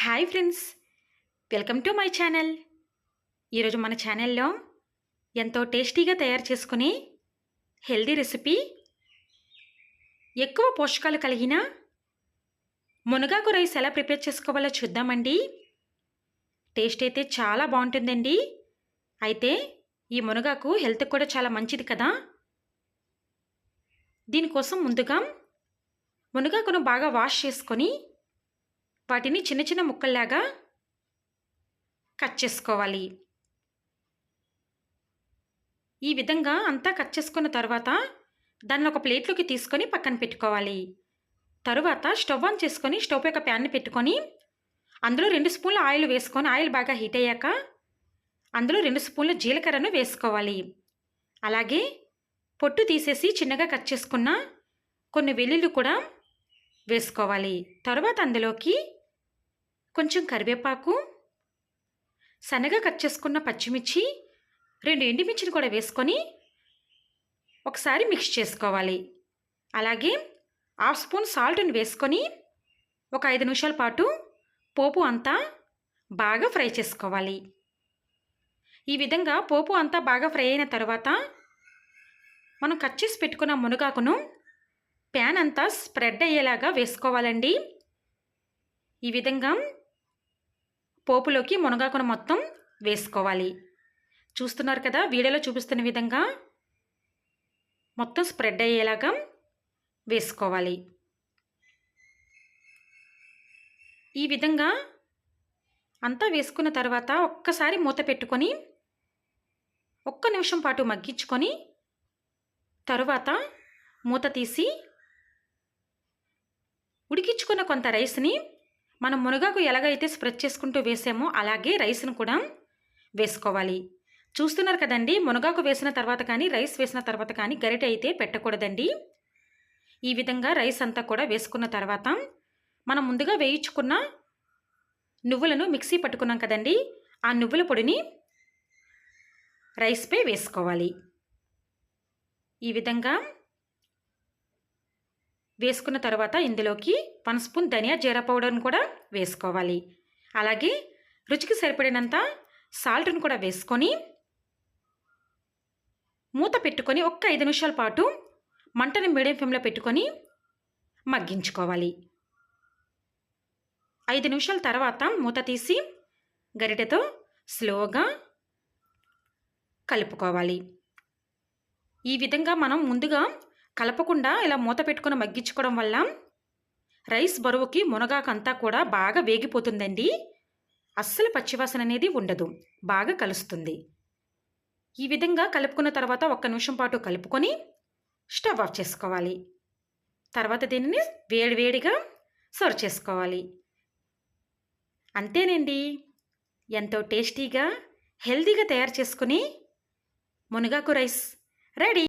Hi friends welcome to my channel. ఈరోజు మన ఛానల్లో ఎంతో టేస్టీగా తయారు చేసుకునే హెల్దీ రెసిపీ ఎక్కువ పోషకాలు కలిగిన మునగాకు రైస్ ఎలా ప్రిపేర్ చేసుకోవాలో చూద్దామండి. టేస్ట్ అయితే చాలా బాగుంటుందండి. అయితే ఈ మునగాకు హెల్త్కి కూడా చాలా మంచిది కదా. దీనికోసం ముందుగా మునగాకును బాగా వాష్ చేసుకొని వాటిని చిన్న చిన్న ముక్కల్లాగా కట్ చేసుకోవాలి. ఈ విధంగా అంతా కట్ చేసుకున్న తర్వాత దాన్ని ఒక ప్లేట్లోకి తీసుకొని పక్కన పెట్టుకోవాలి. తరువాత స్టవ్ ఆన్ చేసుకొని స్టవ్ యొక్క ప్యాన్ని పెట్టుకొని అందులో రెండు స్పూన్ల ఆయిల్ వేసుకొని ఆయిల్ బాగా హీట్ అయ్యాక అందులో రెండు స్పూన్ల జీలకర్రను వేసుకోవాలి. అలాగే పొట్టు తీసేసి చిన్నగా కట్ చేసుకున్న కొన్ని వెల్లుల్లి కూడా వేసుకోవాలి. తర్వాత అందులోకి కొంచెం కరివేపాకు సన్నగా కట్ చేసుకున్న పచ్చిమిర్చి రెండు ఎండుమిర్చిని కూడా వేసుకొని ఒకసారి మిక్స్ చేసుకోవాలి. అలాగే హాఫ్ స్పూన్ సాల్ట్ని వేసుకొని ఒక ఐదు నిమిషాల పాటు పోపు అంతా బాగా ఫ్రై చేసుకోవాలి. ఈ విధంగా పోపు అంతా బాగా ఫ్రై అయిన తర్వాత మనం కట్ చేసి పెట్టుకున్న మునగాకును ప్యాన్ అంతా స్ప్రెడ్ అయ్యేలాగా వేసుకోవాలండి. ఈ విధంగా పోపులోకి మునగాకును మొత్తం వేసుకోవాలి. చూస్తున్నారు కదా వీడియోలో చూపిస్తున్న విధంగా మొత్తం స్ప్రెడ్ అయ్యేలాగా వేసుకోవాలి. ఈ విధంగా అంతా వేసుకున్న తర్వాత ఒక్కసారి మూత పెట్టుకొని ఒక్క నిమిషం పాటు మగ్గించుకొని తరువాత మూత తీసి ఉడికించుకున్న కొంత రైస్ని మనం మునగాకు ఎలాగైతే స్ప్రెడ్ చేసుకుంటూ వేసామో అలాగే రైస్ను కూడా వేసుకోవాలి. చూస్తున్నారు కదండి మునగాకు వేసిన తర్వాత కానీ రైస్ వేసిన తర్వాత కానీ గరిట అయితే పెట్టకూడదండి. ఈ విధంగా రైస్ అంతా కూడా వేసుకున్న తర్వాత మనం ముందుగా వేయించుకున్న నువ్వులను మిక్సీ పట్టుకున్నాం కదండి ఆ నువ్వుల పొడిని రైస్పై వేసుకోవాలి. ఈ విధంగా వేసుకున్న తర్వాత ఇందులోకి వన్ స్పూన్ ధనియా జీరా పౌడర్ను కూడా వేసుకోవాలి. అలాగే రుచికి సరిపడినంత సాల్ట్ను కూడా వేసుకొని మూత పెట్టుకొని ఒక్క ఐదు నిమిషాల పాటు మంటను మీడియం ఫ్లేమ్లో పెట్టుకొని మగ్గించుకోవాలి. ఐదు నిమిషాల తర్వాత మూత తీసి గరిటెతో స్లోగా కలుపుకోవాలి. ఈ విధంగా మనం ముందుగా కలపకుండా ఇలా మూత పెట్టుకుని మగ్గించుకోవడం వల్ల రైస్ బరువుకి మునగాకంతా కూడా బాగా వేగిపోతుందండి. అస్సలు పచ్చివాసన అనేది ఉండదు. బాగా కలుస్తుంది. ఈ విధంగా కలుపుకున్న తర్వాత ఒక్క నిమిషం పాటు కలుపుకొని స్టవ్ ఆఫ్ చేసుకోవాలి. తర్వాత దీనిని వేడివేడిగా సర్వ్ చేసుకోవాలి. అంతేనండి. ఎంతో టేస్టీగా హెల్తీగా తయారు చేసుకుని మునగాకు రైస్ రెడీ.